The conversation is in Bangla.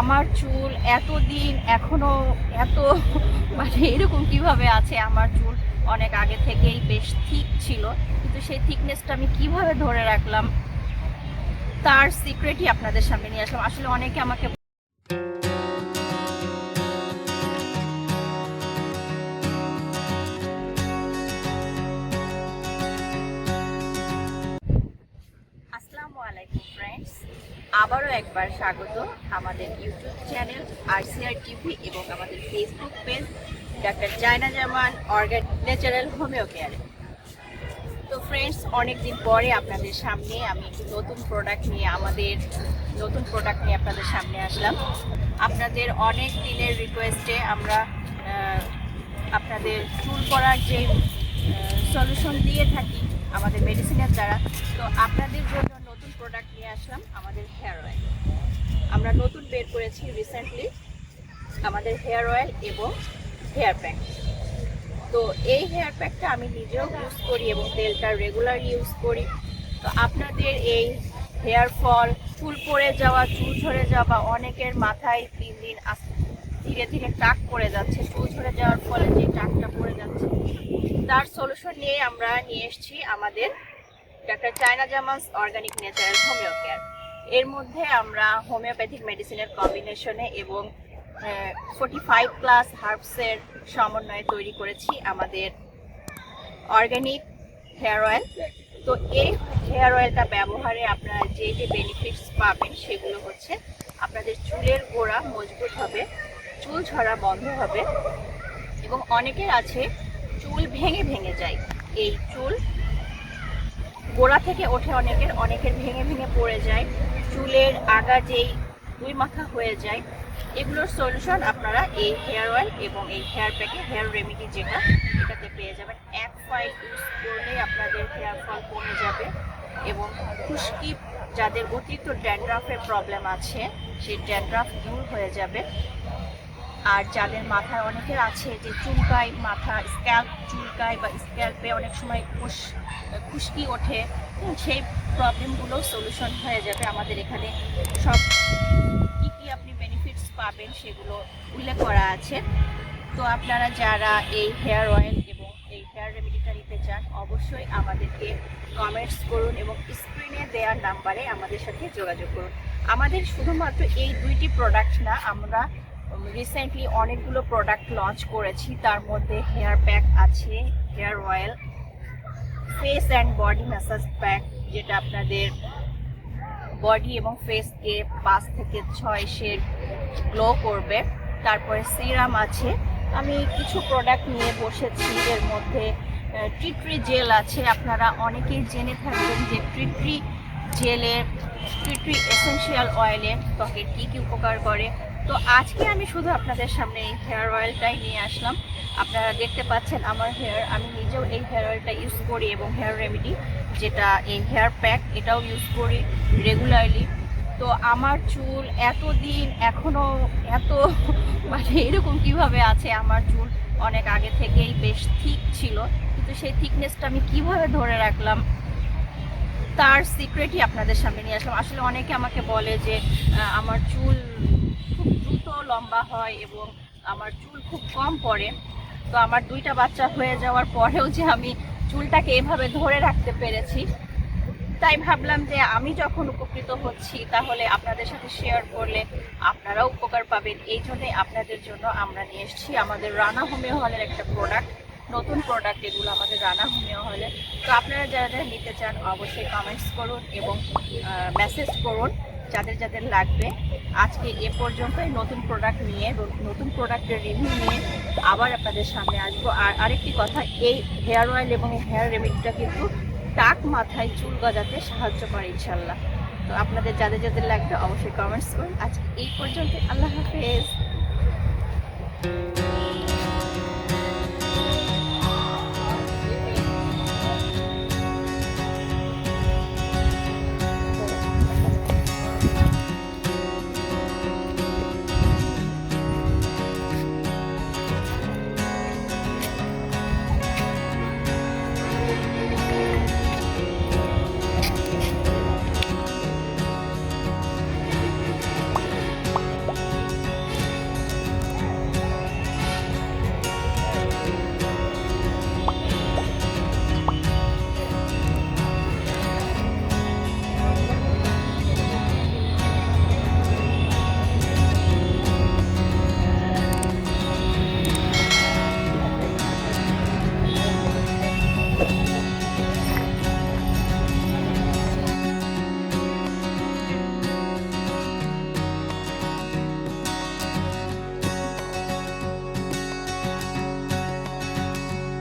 আমার চুল এতদিন এখনও এত মানে এরকম কীভাবে আছে আমার চুল? অনেক আগে থেকেই বেশ ঠিক ছিল, কিন্তু সেই থিকনেসটা আমি কীভাবে ধরে রাখলাম? তার সিক্রেটই আপনাদের সামনে নিয়ে আসলাম। আসলে অনেকে আমাকে আবারও একবার স্বাগত আমাদের ইউটিউব চ্যানেল আরসিআর টিভি এবং আমাদের Facebook page, doctor Zaina Zaman, organic natural homeo কেয়ারে। তো ফ্রেন্ডস অনেক দিন পরে আপনাদের সামনে আমি একটি নতুন প্রোডাক্ট নিয়ে, আমাদের নতুন প্রোডাক্ট নিয়ে আপনাদের সামনে আসলাম। আপনাদের অনেক দিনের রিকোয়েস্টে আমরা আপনাদের চুল করার যে সলিউশন দিয়ে থাকি আমাদের মেডিসিনের দ্বারা, তো আপনাদের জন্য প্রোডাক্ট নিয়ে আসলাম, আমাদের হেয়ার অয়েল আমরা নতুন বের করেছি রিসেন্টলি আমাদের হেয়ার অয়েল এবং হেয়ার প্যাক তো এই হেয়ার প্যাকটা আমি নিজেও ইউজ করি এবং তেলটা রেগুলার ইউজ করি। তো আপনাদের এই হেয়ার ফল চুল পড়ে যাওয়া, চুল ঝরে যাওয়া অনেকের মাথায় দিন দিন ধীরে ধীরে টাক পড়ে যাচ্ছে, চুল ঝরে যাওয়ার ফলে যে টাকটা পড়ে যাচ্ছে, তার সলিউশন নিয়ে আমরা নিয়ে এসেছি আমাদের doctor Zaina Zaman's organic natural homeo care এর মধ্যে আমরা হোমিওপ্যাথিক মেডিসিনের কম্বিনেশনে এবং ফোর্টি ফাইভ প্লাস হার্বসের সমন্বয়ে তৈরি করেছি আমাদের অর্গানিক হেয়ার অয়েল তো এই হেয়ার অয়েলটা ব্যবহারে আপনারা যে যে বেনিফিটস পাবেন সেগুলো হচ্ছে আপনাদের চুলের গোড়া মজবুত হবে, চুল ঝরা বন্ধ হবে এবং অনেকের আছে চুল ভেঙে ভেঙে যায়। এই চুল গোড়া থেকে ওঠে অনেকের অনেকের ভেঙে ভেঙে পড়ে যায়। চুলের আগা যেই দুই মাথা হয়ে যায়, এগুলোর সলিউশন আপনারা এই হেয়ার অয়েল এবং এই হেয়ার প্যাকে হেয়ার রেমিডি যেটা, এটাতে পেয়ে যাবেন। এক ফাইল ইউজ করলেই আপনাদের হেয়ার ফল কমে যাবে এবং খুশকি যাদের অতিরিক্ত ড্যান্ড্রাফের প্রবলেম আছে, সেই ড্যান্ড্রাফ দূর হয়ে যাবে। আর যাদের মাথায় অনেকের আছে যে চুলকায়, মাথা স্ক্যাল্প চুলকায় বা স্ক্যাল্পে অনেক সময় খুশ, খুশকি ওঠে। সেই প্রবলেমগুলো সলিউশন হয়ে যাবে আমাদের এখানে। সব কী কী আপনি বেনিফিটস পাবেন সেগুলো উল্লেখ করা আছে। তো আপনারা যারা এই হেয়ার অয়েল এবং এই হেয়ার রেমেডিটা নিতে চান, অবশ্যই আমাদেরকে কমেন্টস করুন এবং স্ক্রিনে দেওয়ার নাম্বারে আমাদের সাথে যোগাযোগ করুন। আমাদের শুধুমাত্র এই দুইটি প্রোডাক্ট না, আমরা রিসেন্টলি অনেকগুলো প্রোডাক্ট লঞ্চ করেছি। তার মধ্যে হেয়ার প্যাক আছে hair oil face and body massage pack যেটা আপনাদের বডি এবং ফেসকে পাঁচ থেকে ছয় শেড গ্লো করবে। তারপরে সিরাম আছে। আমি কিছু প্রোডাক্ট নিয়ে বসেছি, এর মধ্যে ট্রিট্রি জেল আছে। আপনারা অনেকেই জেনে থাকবেন যে ট্রিট্রি জেলের ট্রিট্রি এসেনশিয়াল অয়েলে ত্বকের কী কী উপকার করে। তো আজকে আমি শুধু আপনাদের সামনে এই হেয়ার অয়েলটাই নিয়ে আসলাম। আপনারা দেখতে পাচ্ছেন আমার হেয়ার আমি নিজেও এই হেয়ার অয়েলটা ইউজ করি এবং হেয়ার রেমেডি যেটা এই হেয়ার প্যাক এটাও ইউজ করি রেগুলারলি তো আমার চুল এতদিন এখনও এত মানে এরকম কীভাবে আছে, আমার চুল অনেক আগে থেকেই বেশ ঠিক ছিল। কিন্তু সেই থিকনেসটা আমি কীভাবে ধরে রাখলাম, তার সিক্রেটই আপনাদের সামনে নিয়ে আসলাম। আসলে অনেকে আমাকে বলে যে আমার চুল লম্বা হয় এবং আমার চুল খুব কম পড়ে। তো আমার দুইটা বাচ্চা হয়ে যাওয়ার পরেও যে আমি চুলটাকে এভাবে ধরে রাখতে পেরেছি, তাই ভাবলাম যে আমি যখন উপকৃত হচ্ছি, তাহলে আপনাদের সাথে শেয়ার করলে আপনারাও উপকার পাবেন। এই জন্যই আপনাদের জন্য আমরা নিয়ে এসেছি আমাদের রানা হোমিও হলের একটা প্রোডাক্ট নতুন প্রোডাক্ট এগুলো আমাদের রানা হোমিও হলে। তো আপনারা যারা যারা নিতে চান, অবশ্যই কমেন্টস করুন এবং মেসেজ করুন। যাদের যাদের লাগবে। আজকে এ পর্যন্তই নতুন প্রোডাক্ট নিয়ে, নতুন প্রোডাক্টের রিভিউ নিয়ে আবার আপনাদের সামনে আসব। আর আরেকটি কথা, এই হেয়ার অয়েল এবং হেয়ার রেমেডিটা কিন্তু টাক মাথায় চুল গজাতে সাহায্য করে ইনশাল্লাহ তো আপনাদের যাদের যাদের লাগবে অবশ্যই কমেন্টস করুন। আজকে এই পর্যন্ত আল্লাহ হাফেজ।